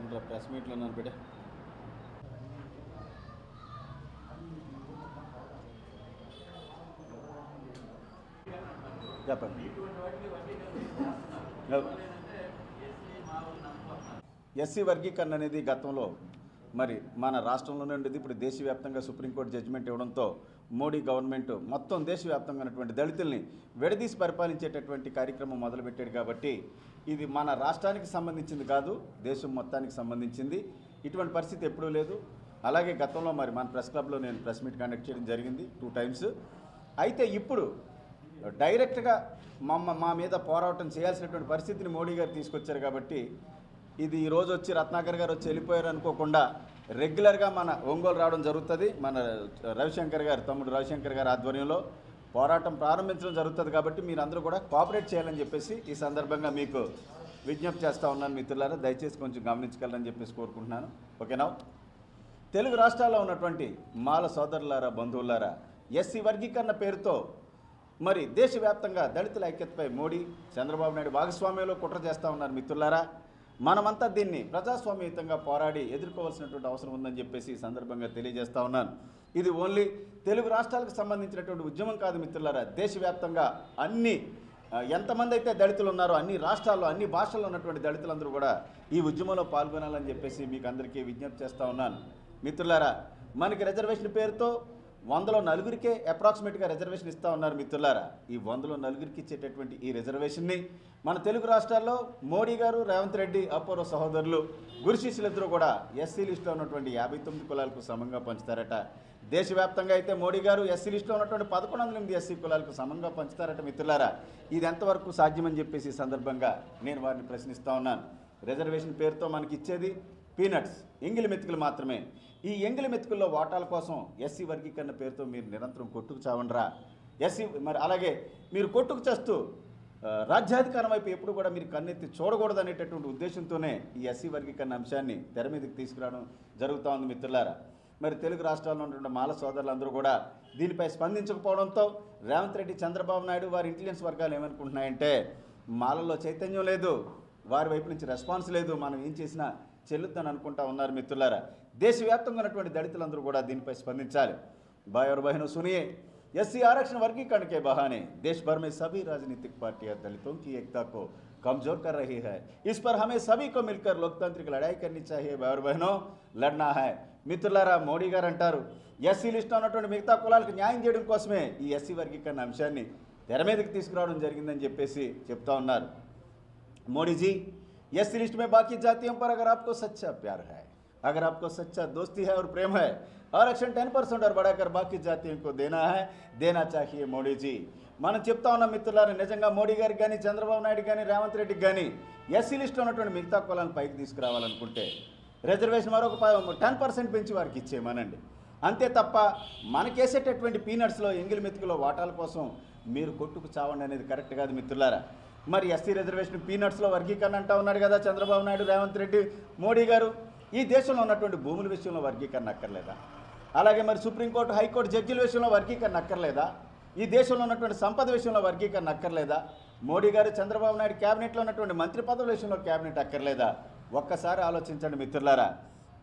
ఉండరా ప్రెస్ మీట్లో ఉన్నాను బిడ్డ. చెప్పండి. ఎస్సీ వర్గీకరణ అనేది గతంలో మరి మన రాష్ట్రంలోనే ఉండేది. ఇప్పుడు దేశవ్యాప్తంగా సుప్రీంకోర్టు జడ్జిమెంట్ ఇవ్వడంతో మోడీ గవర్నమెంట్ మొత్తం దేశవ్యాప్తంగా ఉన్నటువంటి దళితుల్ని విడదీసి పరిపాలించేటటువంటి కార్యక్రమం మొదలుపెట్టాడు కాబట్టి ఇది మన రాష్ట్రానికి సంబంధించింది కాదు దేశం మొత్తానికి సంబంధించింది. ఇటువంటి పరిస్థితి ఎప్పుడూ లేదు. అలాగే గతంలో మరి మన ప్రెస్ క్లబ్లో నేను ప్రెస్ మీట్ కండక్ట్ చేయడం జరిగింది టూ టైమ్స్. అయితే ఇప్పుడు డైరెక్ట్గా మమ్మ మా మీద పోరాటం చేయాల్సినటువంటి పరిస్థితిని మోడీ గారు తీసుకొచ్చారు కాబట్టి ఇది ఈరోజు వచ్చి రత్నాకర్ గారు వచ్చి వెళ్ళిపోయారు అనుకోకుండా రెగ్యులర్గా మన ఒంగోలు రావడం జరుగుతుంది. మన రవిశంకర్ గారు తమ్ముడు రవిశంకర్ గారి ఆధ్వర్యంలో పోరాటం ప్రారంభించడం జరుగుతుంది కాబట్టి మీరు అందరూ కూడా కోఆపరేట్ చేయాలని చెప్పేసి ఈ సందర్భంగా మీకు విజ్ఞప్తి చేస్తూ ఉన్నాను మిత్రులారా. దయచేసి కొంచెం గమనించగలరని చెప్పేసి కోరుకుంటున్నాను. ఓకేనా తెలుగు రాష్ట్రాల్లో ఉన్నటువంటి మాల సోదరులారా బంధువులారా ఎస్సీ వర్గీకరణ పేరుతో మరి దేశవ్యాప్తంగా దళితుల ఐక్యతపై మోడీ చంద్రబాబు నాయుడు భాగస్వామ్యంలో కుట్ర చేస్తూ ఉన్నారు మిత్రులారా. మనమంతా దీన్ని ప్రజాస్వామ్యయుతంగా పోరాడి ఎదుర్కోవాల్సినటువంటి అవసరం ఉందని చెప్పేసి ఈ సందర్భంగా తెలియజేస్తా ఉన్నాను. ఇది ఓన్లీ తెలుగు రాష్ట్రాలకు సంబంధించినటువంటి ఉద్యమం కాదు మిత్రులారా. దేశవ్యాప్తంగా అన్ని ఎంతమంది అయితే దళితులు ఉన్నారో అన్ని రాష్ట్రాల్లో అన్ని భాషల్లో ఉన్నటువంటి దళితులందరూ కూడా ఈ ఉద్యమంలో పాల్గొనాలని చెప్పేసి మీకు అందరికీ విజ్ఞప్తి చేస్తూ ఉన్నాను. మిత్రులారా మనకి రిజర్వేషన్ పేరుతో వందలో నలుగురికే అప్రాక్సిమేట్గా రిజర్వేషన్ ఇస్తూ ఉన్నారు మిత్రులారా. ఈ వందలో నలుగురికి ఇచ్చేటటువంటి ఈ రిజర్వేషన్ని మన తెలుగు రాష్ట్రాల్లో మోడీ గారు రేవంత్ రెడ్డి అపూర్వ సహోదరులు గురుశిష్యులిద్దరూ కూడా ఎస్సీ లిస్టులో ఉన్నటువంటి యాభై తొమ్మిది కులాలకు సమంగా పంచుతారట. దేశవ్యాప్తంగా అయితే మోడీ గారు ఎస్సీ లిస్టులో ఉన్నటువంటి పదకొండు వందల ఎనిమిది ఎస్సీ కులాలకు సమంగా పంచుతారట మిత్రులారా. ఇది ఎంతవరకు సాధ్యమని చెప్పేసి ఈ సందర్భంగా నేను వారిని ప్రశ్నిస్తూ ఉన్నాను. రిజర్వేషన్ పేరుతో మనకి ఇచ్చేది పీనట్స్ ఎంగిలి మెతుకులు మాత్రమే. ఈ ఎంగిలి మెతుకుల్లో వాటాల కోసం ఎస్సీ వర్గీకరణ పేరుతో మీరు నిరంతరం కొట్టుకు చావండ్రా. ఎస్సీ మరి అలాగే మీరు కొట్టుకు చేస్తూ రాజ్యాధికారం వైపు ఎప్పుడు కూడా మీరు కన్నెత్తి చూడకూడదు అనేటటువంటి ఉద్దేశంతోనే ఈ ఎస్సీ వర్గీకరణ అంశాన్ని తెర మీదకి తీసుకురావడం జరుగుతూ ఉంది మిత్రులారా. మరి తెలుగు రాష్ట్రాల్లో ఉన్నటువంటి మాల సోదరులందరూ కూడా దీనిపై స్పందించకపోవడంతో రేవంత్ రెడ్డి చంద్రబాబు నాయుడు వారి ఇంటెలిజెన్స్ వర్గాలు ఏమనుకుంటున్నాయంటే మాలల్లో చైతన్యం లేదు వారి వైపు నుంచి రెస్పాన్స్ లేదు మనం ఏం చేసినా చెల్లుద్దని అనుకుంటా ఉన్నారు మిత్రులారా దేశవ్యాప్తంగా ఉన్నటువంటి దళితులందరూ కూడా దీనిపై స్పందించాలి भाई और बहनों सुनिए एससी आरक्षण वर्गीकरण के बहाने देश भर में सभी राजनीतिक पार्टियां दलितों की एकता को कमजोर कर रही है इस पर हमें सभी को मिलकर लोकतांत्रिक लड़ाई करनी चाहिए भाई और बहनों लड़ना है మిత్రులారా మోడీ గారు అంటారు ఎస్సీ లిస్ట్లో ఉన్నటువంటి మిగతా కులాలకు న్యాయం చేయడం కోసమే ఈ ఎస్సీ వర్గీకరణ అంశాన్ని తెర మీదకి తీసుకురావడం జరిగిందని చెప్పేసి చెప్తా ఉన్నారు मोदी जी एस लिस्ट में बाकी जातियों पर अगर आपको सच्चा प्यार है अगर आपको सच्चा दोस्ती है और प्रेम है आरक्षण टेन परसेंट और बढ़ाकर बाकी जातियों को देना है देना चाहिए మోడీ జీ మనం చెప్తా ఉన్నాం మిత్రులారా నిజంగా మోడీ గారికి కానీ చంద్రబాబు నాయుడు కానీ రేవంత్ రెడ్డికి కానీ ఎస్సీ లిస్ట్లో ఉన్నటువంటి మిగతా కులాలను పైకి తీసుకురావాలనుకుంటే రిజర్వేషన్ మరొక టెన్ పర్సెంట్ పెంచి వారికి ఇచ్చేయమనండి అంతే తప్ప మనకేసేటటువంటి పీనట్స్లో ఎంగిలి మెతుకులో వాటాల కోసం మీరు కొట్టుకు చావండి అనేది కరెక్ట్ కాదు మిత్రులారా మరి ఎస్సీ రిజర్వేషన్ పీనట్స్లో వర్గీకరణ అంటా ఉన్నాడు కదా చంద్రబాబు నాయుడు రేవంత్ రెడ్డి మోడీ గారు. ఈ దేశంలో ఉన్నటువంటి భూముల విషయంలో వర్గీకరణ అక్కర్లేదా? అలాగే మరి సుప్రీంకోర్టు హైకోర్టు జడ్జిల విషయంలో వర్గీకరణ అక్కర్లేదా? ఈ దేశంలో ఉన్నటువంటి సంపద విషయంలో వర్గీకరణ అక్కర్లేదా? మోడీ గారు చంద్రబాబు నాయుడు క్యాబినెట్లో ఉన్నటువంటి మంత్రి పదవుల విషయంలో క్యాబినెట్ అక్కర్లేదా? ఒక్కసారి ఆలోచించండి మిత్రులారా.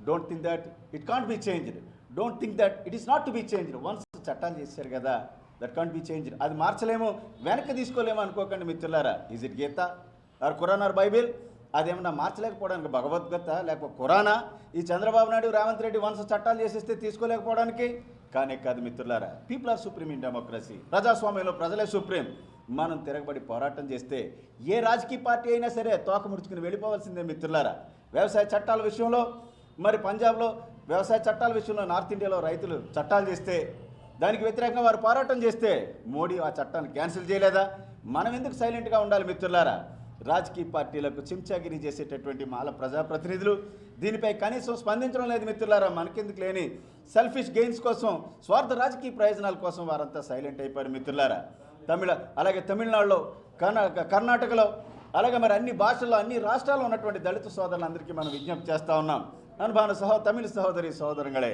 Don't think that it can't be changed don't think that it is not to be changed once చట్టాలు చేశారు కదా దట్ కాంట్ బి చేంజ్ అది మార్చలేము. వెనక్కి తీసుకోలేము అనుకోకండి మిత్రులారా. Is it Gita or Quran or Bible అదేమన్నా మార్చలేకపోవడానికి భగవద్గీత లేకపోతే ఖురానా ఈ చంద్రబాబు నాయుడు రేవంత్ రెడ్డి వంశ చట్టాలు చేసేస్తే తీసుకోలేకపోవడానికి? కానీ కాదు మిత్రులారా. People are supreme in democracy ప్రజాస్వామ్యంలో ప్రజలే సుప్రీం మనం తిరగబడి పోరాటం చేస్తే ఏ రాజకీయ పార్టీ అయినా సరే తోక ముడుచుకుని వెళ్ళిపోవాల్సిందే మిత్రులారా. వ్యవసాయ చట్టాల విషయంలో మరి పంజాబ్లో వ్యవసాయ చట్టాల విషయంలో నార్త్ ఇండియాలో రైతులు చట్టాలు చేస్తే దానికి వ్యతిరేకంగా వారు పోరాటం చేస్తే మోడీ ఆ చట్టాన్ని క్యాన్సిల్ చేయలేదా? మనం ఎందుకు సైలెంట్గా ఉండాలి మిత్రులారా? రాజకీయ పార్టీలకు చెంచాగిరి చేసేటటువంటి మాల ప్రజాప్రతినిధులు దీనిపై కనీసం స్పందించడం లేదు మిత్రులారా మనకెందుకు లేని సెల్ఫిష్ గెయిన్స్ కోసం స్వార్థ రాజకీయ ప్రయోజనాల కోసం వారంతా సైలెంట్ అయిపోయారు మిత్రులారా. తమిళ అలాగే తమిళనాడులో కర్ణా కర్ణాటకలో అలాగే మరి అన్ని భాషల్లో అన్ని రాష్ట్రాల్లో ఉన్నటువంటి దళిత సోదరులందరికీ మనం విజ్ఞప్తి చేస్తూ ఉన్నాం. అనుభాన సహో తమిళ సహోదరి సహోదరుಗಳೇ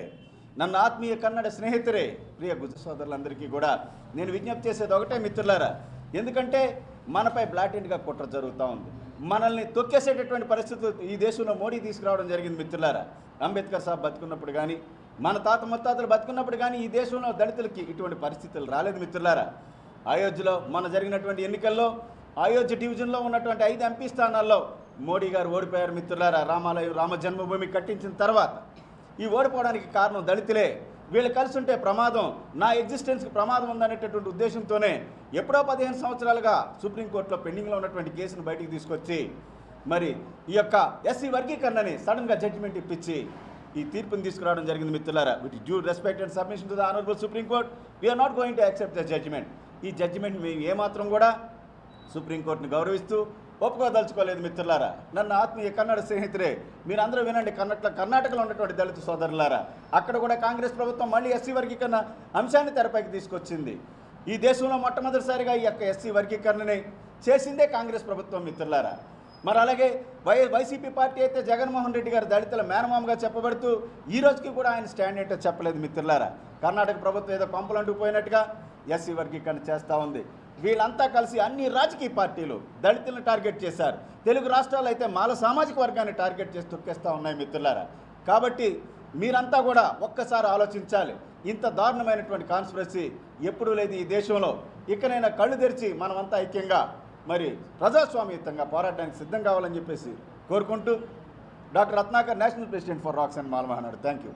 ನನ್ನ ఆత్మీయ కన్నడ స్నేహితురే ప్రియ గుజ సోదరులందరికీ కూడా నేను విజ్ఞప్తి చేసేది ఒకటే మిత్రులారా ఎందుకంటే మనపై బ్లాటెంట్గా కుట్ర జరుగుతూ ఉంది మనల్ని తొక్కేసేటటువంటి పరిస్థితి ఈ దేశంలో మోడీ తీసుకురావడం జరిగింది మిత్రులారా అంబేద్కర్ సాబ్ బతుకున్నప్పుడు కానీ మన తాత ముత్తాతలు బతుకున్నప్పుడు కానీ ఈ దేశంలో దళితులకి ఇటువంటి పరిస్థితులు రాలేదు మిత్రులారా అయోధ్యలో మన జరిగినటువంటి ఎన్నికల్లో అయోధ్య డివిజన్లో ఉన్నటువంటి ఐదు ఎంపీ స్థానాల్లో మోడీ గారు ఓడిపోయారు మిత్రులారా రామాలయం రామ జన్మభూమి కట్టించిన తర్వాత ఈ ఓడిపోవడానికి కారణం దళితులే. వీళ్ళు కలిసి ఉంటే ప్రమాదం. నా ఎగ్జిస్టెన్స్కి ప్రమాదం ఉందనేటటువంటి ఉద్దేశంతోనే ఎప్పుడో పదిహేను సంవత్సరాలుగా సుప్రీంకోర్టులో పెండింగ్లో ఉన్నటువంటి కేసును బయటికి తీసుకొచ్చి మరి ఈ యొక్క ఎస్సీ వర్గీకరణని సడన్గా జడ్జిమెంట్ ఇప్పించి ఈ తీర్పుని తీసుకురావడం జరిగింది మిత్రులారా. With due respect and submission to the honourable Supreme Court we are not going to accept the judgement ఈ జడ్జిమెంట్ మేము ఏమాత్రం కూడా సుప్రీంకోర్టును గౌరవిస్తూ ఒప్పుకోదలుచుకోలేదు మిత్రులారా. నన్ను ఆత్మీయ కన్నడ స్నేహితురే మీరందరూ వినండి కన్నట్ల కర్ణాటకలో ఉన్నటువంటి దళిత సోదరులారా. అక్కడ కూడా కాంగ్రెస్ ప్రభుత్వం మళ్ళీ ఎస్సీ వర్గీకరణ అంశాన్ని తెరపైకి తీసుకొచ్చింది. ఈ దేశంలో మొట్టమొదటిసారిగా ఈ యొక్క ఎస్సీ వర్గీకరణని చేసిందే కాంగ్రెస్ ప్రభుత్వం మిత్రులారా. మరి అలాగే వై వైసీపీ పార్టీ అయితే జగన్మోహన్ రెడ్డి గారు దళితుల మేనమామగా చెప్పబడుతూ ఈ రోజుకి కూడా ఆయన స్టాండ్ ఏంటో చెప్పలేదు మిత్రులారా. కర్ణాటక ప్రభుత్వం ఏదో పంపులంటూ పోయినట్టుగా ఎస్సీ వర్గీకరణ చేస్తూ ఉంది. వీళ్ళంతా కలిసి అన్ని రాజకీయ పార్టీలు దళితులను టార్గెట్ చేశారు. తెలుగు రాష్ట్రాలు అయితే మాల సామాజిక వర్గాన్ని టార్గెట్ చేసి తొక్కేస్తూ ఉన్నాయి మిత్రులారా. కాబట్టి మీరంతా కూడా ఒక్కసారి ఆలోచించాలి. ఇంత దారుణమైనటువంటి కాన్స్పిరసీ ఎప్పుడూ లేదు ఈ దేశంలో ఇకనైనా కళ్ళు తెరిచి మనమంతా ఐక్యంగా మరి ప్రజాస్వామ్యయుతంగా పోరాడడానికి సిద్ధం కావాలని చెప్పేసి కోరుకుంటూ doctor Ratnakar national president for rocks and Malmahanadu thank you